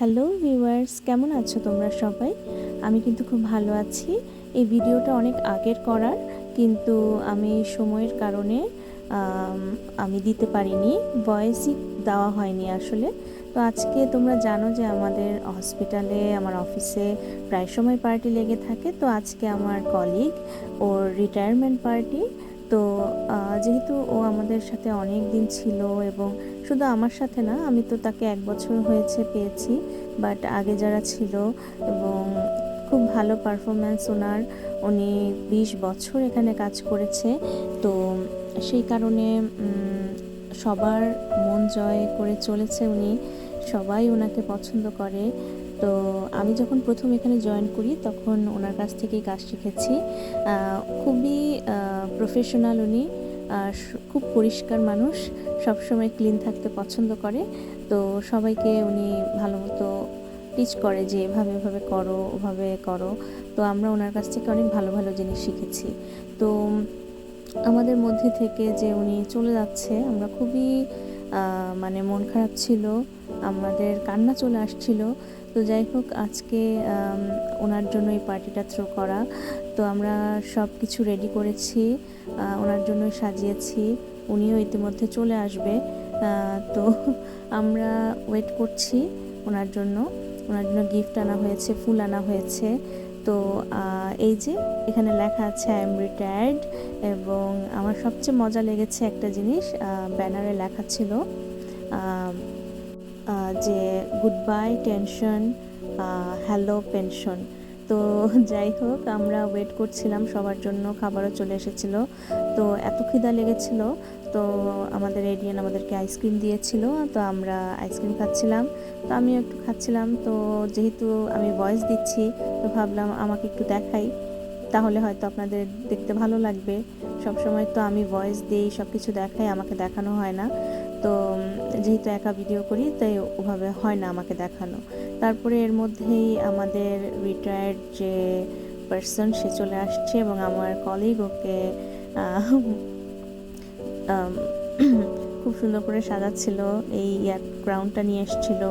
Hello viewers, কেমন আছো তোমরা সবাই? আমি কিন্তু খুব ভালো আছি। এই ভিডিওটা অনেক আগের করার, কিন্তু আমি সময়ের কারণে, আমি দিতে পারিনি। ভয়েসই দেওয়া হয়নি আসলে। তো আজকে তোমরা জানো যে আমাদের হসপিটালে, আমার অফিসে প্রায় সময় পার্টি লেগে থাকে। তো আজকে আমার কলিগ, ওর রিটায়ারমেন্ট পার্টি তো যেহেতু ও আমাদের সাথে অনেক দিন ছিল এবং শুধু আমার সাথে না, আমি তো তাকে এক বছর হয়েছে পেয়েছি বাট আগে যারা ছিল এবং খুব ভালো পারফরম্যান্স ওনার, উনি বিশ বছর এখানে কাজ করেছে। তো, সেই কারণে সবার মন জয় করে চলেছে উনি। সবাই ওনাকে পছন্দ করে। তো আমি যখন প্রথম এখানে জয়েন করি, তখন ওনার কাছ থেকেই কাজ শিখেছি। খুবই প্রফেশনাল উনি। খুব পরিষ্কার মানুষ। সবসময় ক্লিন থাকতে পছন্দ করে। তো সবাইকে উনি ভালো মতো টিচ করে যে, এভাবে এভাবে করো, ওভাবে করো। তো আমরা ওনার কাছ থেকে অনেক ভালো ভালো জিনিস শিখেছি। তো আমাদের মধ্যে থেকে যে উনি চলে যাচ্ছে, আমরা খুবই মানে মন খারাপ ছিল। আমাদের কান্না চলে আসছিল। তো যাই হোক, আজকে ওনার জন্য এই পার্টিটা থ্রো করা। তো আমরা সব কিছু রেডি করেছি ওনার জন্যই সাজিয়েছি। উনিও ইতিমধ্যে চলে আসবে। তো আমরা ওয়েট করছি ওনার জন্য। ওনার জন্য গিফট আনা হয়েছে, ফুল আনা হয়েছে। তো এই যে এখানে লেখা আছে আই এম রিটায়ার্ড এবং আমার সবচেয়ে মজা লেগেছে একটা জিনিস ব্যানারে লেখা ছিল যে good bye tension hello pension তো যাই হোক, আমরা ওয়েট করছিলাম, সবার জন্য খাবারও চলে এসেছিল। তো এত খিদা লেগেছিল, তো আমাদের এডিয়ান আমাদেরকে আইসক্রিম দিয়েছিল, তো আমরা আইসক্রিম খাচ্ছিলাম। তো আমিও একটু খাচ্ছিলাম, তো যেহেতু আমি ভয়েস দিচ্ছি, তো ভাবলাম আমাকে একটু দেখাই। তাহলে হয়তো আপনাদের দেখতে ভালো লাগবে। সব সময় তো আমি ভয়েস দিই সব কিছু দেখাই, আমাকে দেখানো হয় না। তো যেহেতু একা ভিডিও করি, তাই ওভাবে হয় না আমাকে দেখানো। তারপরে এর মধ্যেই আমাদের রিটায়ার্ড যে পার্সন সে চলে আসছে এবং আমার কলিগ ওকে খুব সুন্দর করে সাজাচ্ছিল, এই ইয়ার ক্রাউনটা নিয়ে এসেছিল।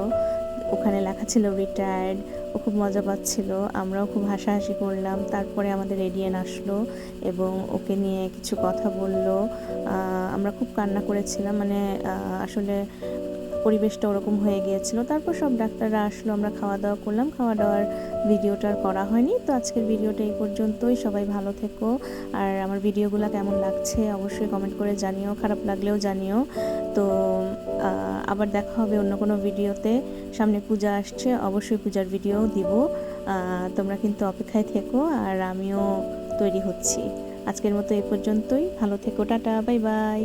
ওখানে লেখা ছিল রিটায়ার্ড ও খুব মজা পাচ্ছিল, আমরাও খুব হাসাহাসি করলাম, তারপরে আমাদের এডিয়ান আসলো এবং ওকে নিয়ে কিছু কথা বলল। আমরা খুব কান্না করেছিলাম মানে আসলে পরিবেশটা ওরকম হয়ে গিয়েছিল। তারপর সব ডাক্তাররা আসলো, আমরা খাওয়া দাওয়া করলাম খাওয়া দাওয়ার ভিডিওটা আর করা হয়নি। তো আজকের ভিডিওটা এই পর্যন্তই, সবাই ভালো থেকো। আর আমার ভিডিওগুলো কেমন লাগছে অবশ্যই কমেন্ট করে জানিও, খারাপ লাগলেও জানিও। তো আবার দেখা হবে অন্য কোনো ভিডিওতে। সামনে পূজা আসছে, অবশ্যই পূজার ভিডিও দিব। তোমরা কিন্তু অপেক্ষায় থেকো আর আমিও তৈরি হচ্ছি। আজকের মতো এ পর্যন্তই। ভালো থেকো, টাটা, বাই বাই।